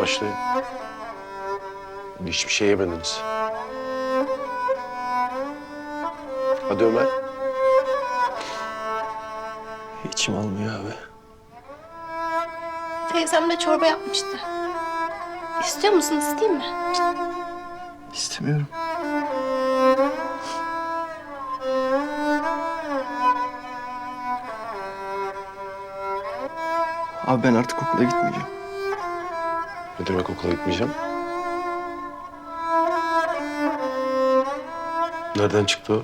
başlayın. Hiçbir şey yemediniz. Hadi Ömer. İçim almıyor abi. Teyzem de çorba yapmıştı. İstiyor musun, isteyeyim mi? İstemiyorum. Abi ben artık okula gitmeyeceğim. Ne demek okula gitmeyeceğim? Nereden çıktı o?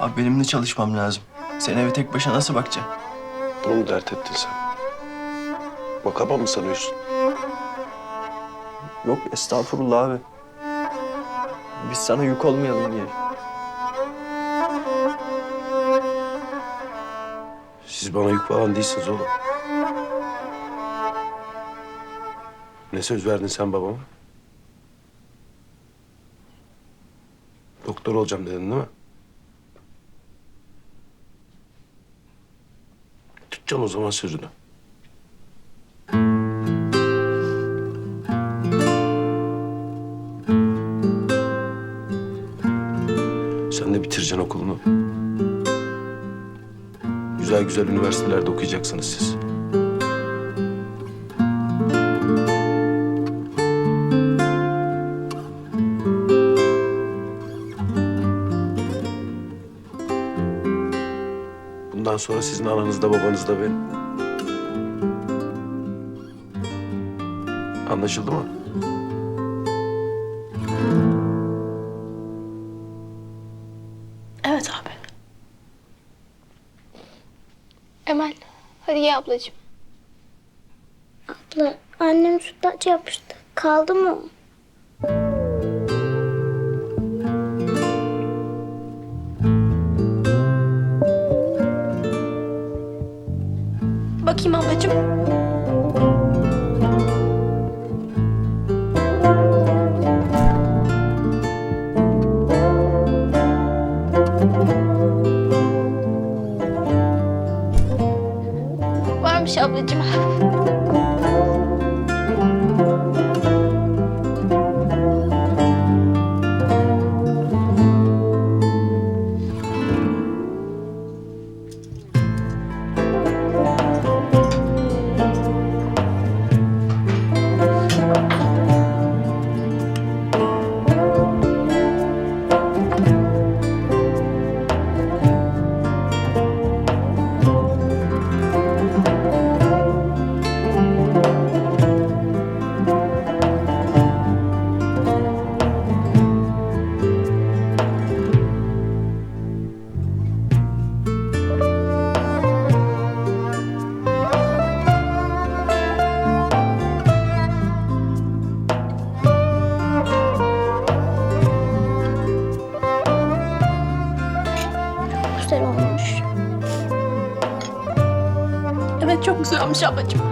Abi benim de çalışmam lazım. Sen eve tek başına nasıl bakacaksın? Bunu mu dert ettin sen? Vakaba mı sanıyorsun? Yok estağfurullah abi. Biz sana yük olmayalım diye. Siz bana yük falan değilsiniz oğlum. Ne söz verdin sen babama? Doktor olacağım dedin değil mi? Tutacağım o zaman sözünü. Sen de bitireceksin okulunu. Güzel güzel üniversitelerde okuyacaksınız siz. Bundan sonra sizin ananız da babanız da benim. Anlaşıldı mı? Evet abi. Emel, hadi ye ablacığım. Abla annem sütlaç yapmıştı. Kaldı mı? Ablacığım. Varmış ablacığım. Çok güzel olmuş ablacığım.